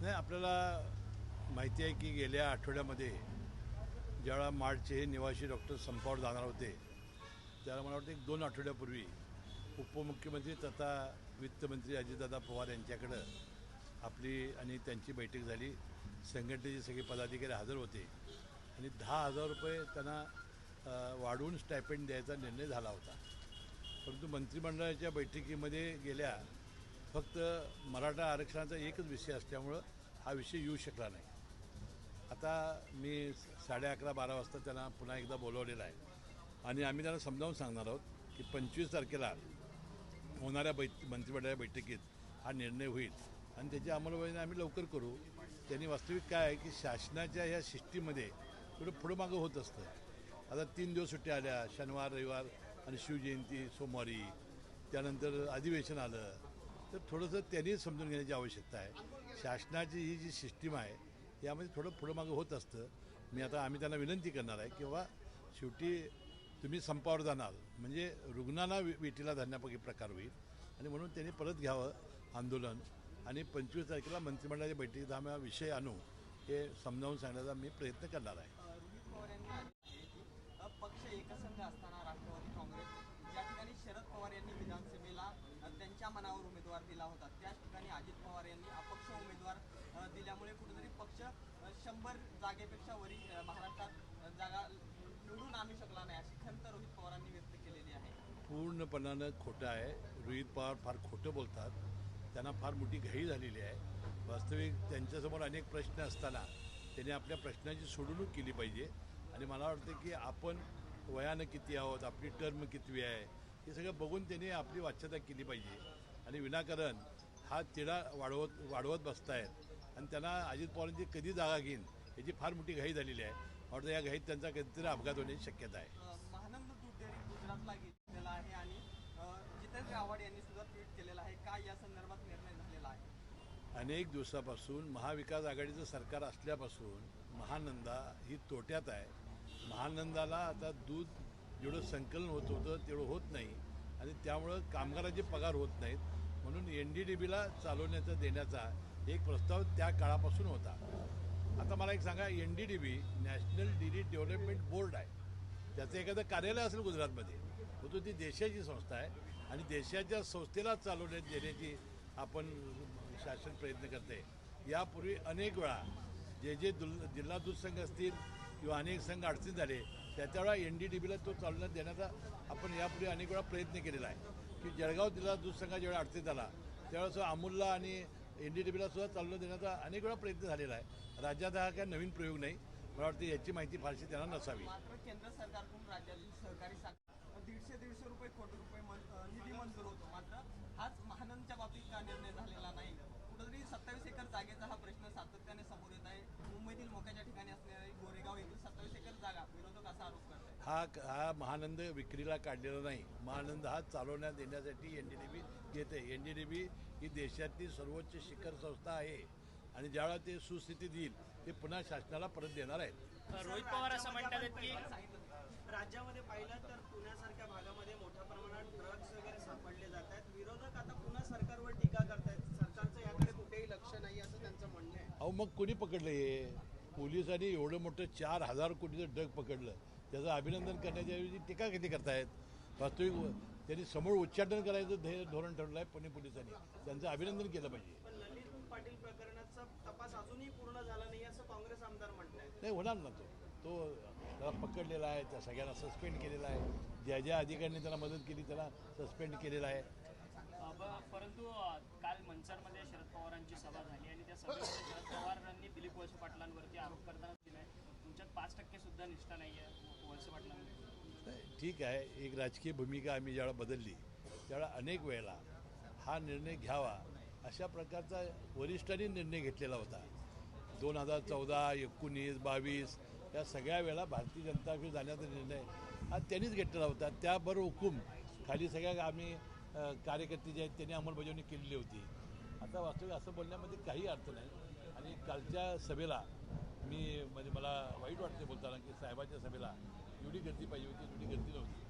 नाही आपल्याला माहिती आहे की गेल्या आठवड्यामध्ये ज्यावेळा मार्चचे हे निवासी डॉक्टर संपावर जाणार होते त्याला मला वाटतं एक दोन आठवड्यापूर्वी उपमुख्यमंत्री तथा वित्तमंत्री अजितदादा पवार यांच्याकडं आपली आणि त्यांची बैठक झाली. संघटनेचे सगळे पदाधिकारी हजर होते आणि दहा हजार रुपये त्यांना वाढवून स्टायपेंड द्यायचा निर्णय झाला होता. परंतु मंत्रिमंडळाच्या बैठकीमध्ये गेल्या फक्त मराठा आरक्षणाचा एकच विषय असल्यामुळं हा विषय येऊ शकला नाही. आता मी साडे अकरा बारा वाजता त्यांना पुन्हा एकदा बोलवलेला आहे. आणि आम्ही त्यांना समजावून सांगणार आहोत की पंचवीस तारखेला होणाऱ्या बै मंत्रिमंडळाच्या बैठकीत हा निर्णय होईल. आणि त्याची अंमलबजावणी आम्ही लवकर करू. त्यांनी वास्तविक काय आहे की शासनाच्या ह्या शिस्तीमध्ये थोडं पुढं मागं होत असतं. आता तीन दिवस सुट्ट्या आल्या शनिवार रविवार आणि शिवजयंती सोमवारी. त्यानंतर अधिवेशन आलं. तर थोडंसं त्यांनी समजून घेण्याची आवश्यकता आहे. शासनाची ही जी सिस्टीम आहे यामध्ये थोडं पुढं मागं होत असतं. मी आता आम्ही त्यांना विनंती करणार आहे किंवा शेवटी तुम्ही संपावर जाणार म्हणजे रुग्णांना विटीला धरण्यापैकी प्रकार होईल. आणि म्हणून त्यांनी परत घ्यावं आंदोलन. आणि पंचवीस तारखेला मंत्रिमंडळाच्या बैठकीत आम्ही हा विषय आणू हे समजावून सांगण्याचा मी प्रयत्न करणार आहे. पक्ष एकसंघ असताना उमेदवार दिला होता. त्याच ठिकाणी अजित पवार यांनी अपक्ष उमेदवार दिल्यामुळे कुठेतरी पक्ष शंभर जागेपेक्षा वरी महाराष्ट्रात जागा निवडून आणू शकला नाही अशी खंत रोहित पवारांनी व्यक्त केलेली आहे. पूर्णपणानं खोटं आहे. रोहित पवार फार खोटं बोलतात. त्यांना फार मोठी घाई झालेली आहे. वास्तविक त्यांच्यासमोर अनेक प्रश्न असताना त्यांनी आपल्या प्रश्नाची सोडवणूक केली पाहिजे. आणि मला वाटतं की आपण वयानं किती आहोत आपली टर्म कितवी आहे हे सगळं बघून त्यांनी आपली वाच्यता केली पाहिजे. आणि विनाकारण हा तिढा वाढवत वाढवत बसतायत. आणि त्यांना अजित पवारांची कधी जागा घेईन याची फार मोठी घाई झालेली आहे. वाटतं या घाईत त्यांचा कधीतरी अपघात होण्याची शक्यता आहे. अ, महानंद दूध डेअरी गुजरातला घेतलेला आहे आणि अ, जितेंद्र आव्हाड यांनी सुद्धा ट्विट केलेलं आहे. काय या संदर्भात निर्णय झालेला आहे? अनेक दिवसापासून महाविकास आघाडीचं सरकार असल्यापासून महानंदा ही तोट्यात आहे. महानंदाला आता दूध जेवढं संकलन होत होतं तेवढं होत नाही. आणि त्यामुळं कामगारांचे पगार होत नाहीत. म्हणून एन डी डी बीला चालवण्याचा देण्याचा एक प्रस्ताव त्या काळापासून होता. आता मला एक सांगा N D D B national dairy development board आहे. त्याचं एखादं कार्यालय असेल गुजरातमध्ये परंतु ती देशाची संस्था आहे आणि देशाच्या संस्थेला चालवण्यात देण्याची आपण शासन प्रयत्न करते. यापूर्वी अनेक वेळा जे जे दुल जिल्हा दूध संघ असतील किंवा अनेक संघ अडचणी झाले त्याच्या वेळा एन डी डी बीला तो चालवण्यात देण्याचा आपण यापूर्वी अनेक वेळा प्रयत्न केलेला आहे. की जळगाव जिल्हा दूध संघाच्या वेळा अडचणीत आला त्यावेळेस अमूलला आणि एन डी डी बीला सुद्धा चालवण्यात देण्याचा अनेक वेळा प्रयत्न झालेला आहे. राज्यात हा काही नवीन प्रयोग नाही. मला वाटतं याची माहिती फारशी त्यांना नसावी. मात्र केंद्र सरकारकडून राज्यातील सहकारी साखर दीडशे दीडशे रुपये कोटी रुपये निधी मंजूर होतो. मात्र हाच महानंदच्या बाबतीत का निर्णय झालेला नाही? कुठेतरी सत्तावीस एकर जागेचा हा प्रश्न सातत्याने समोर येत आहे. मुंबईतील मोक्याच्या ठिकाणी असणारी गोरेगाव येथील सत्तावीस एकर जागा विरोधक असा आरोप करत आहेत हा हा महानंद विक्रीला काढलेला नाही. महानंद हा चालवण्यात येण्यासाठी एन डी डी बी घेते. एन डी डी बी ही देशातली सर्वोच्च शिखर संस्था आहे. आणि ज्यावेळेला ते सुस्थितीत येईल ते पुन्हा शासनाला परत देणार आहेत. रोहित पवार असं म्हणतात की राज्यामध्ये पाहिलं तर पुण्यासारख्या भागामध्ये मोठ्या प्रमाणात ड्रग्ज वगैरे सापडले जात आहेत. विरोधक आता पुन्हा सरकारवर टीका करतायत. सरकारचं याकडे कुठेही लक्ष नाही असं त्यांचं म्हणणं आहे. अहो मग कोणी पकडलं हे? पोलिसांनी एवढं मोठं चार हजार कोटीचं डग पकडलं. त्याचं अभिनंदन करण्याच्या ऐवजी टीका किती करतायत? वास्तविक त्यांनी समोर उच्चाटन करायचं ध्येय धोरण ठरलं आहे पुणे पोलिसांनी. त्यांचं अभिनंदन केलं पाहिजे. पाटील प्रकरणाचा तपास अजूनही पूर्ण झाला नाही असं काँग्रेस आमदार म्हणतायत. नाही होणार ना तो. तो त्याला पकडलेला आहे त्या सगळ्यांना सस्पेंड केलेला आहे. ज्या ज्या अधिकाऱ्यांनी त्याला मदत केली त्याला सस्पेंड केलेला आहे. परंतु काल मनसरमध्ये शरद पवारांची सभा झाली आणि त्या सभेमध्ये शरद पवारांनी दिलीप वळसे पाटलांवरती आरोप करताना पाच टक्के सुद्धा निष्ठा नाही आहे वळसे ठीक आहे. एक राजकीय भूमिका आम्ही ज्यावेळा बदलली त्यावेळा अनेक वेळेला हा निर्णय घ्यावा अशा प्रकारचा वरिष्ठांनी निर्णय घेतलेला होता. दोन हजार चौदा एकोणीस बावीस या सगळ्या वेळा भारतीय जनता पक्ष जाण्याचा निर्णय हा त्यांनीच घेतलेला होता. त्याबरोबर हुकूम खाली सगळ्या आम्ही कार्यकर्ते जे आहेत त्यांनी अंमलबजावणी केलेली होती. आता वास्तविक असं बोलण्यामध्ये काही अर्थ नाही. आणि कालच्या सभेला मी म्हणजे मला वाईट वाटते बोलताना की साहेबाच्या सभेला एवढी गर्दी पाहिजे होती एवढी गर्दी नव्हती.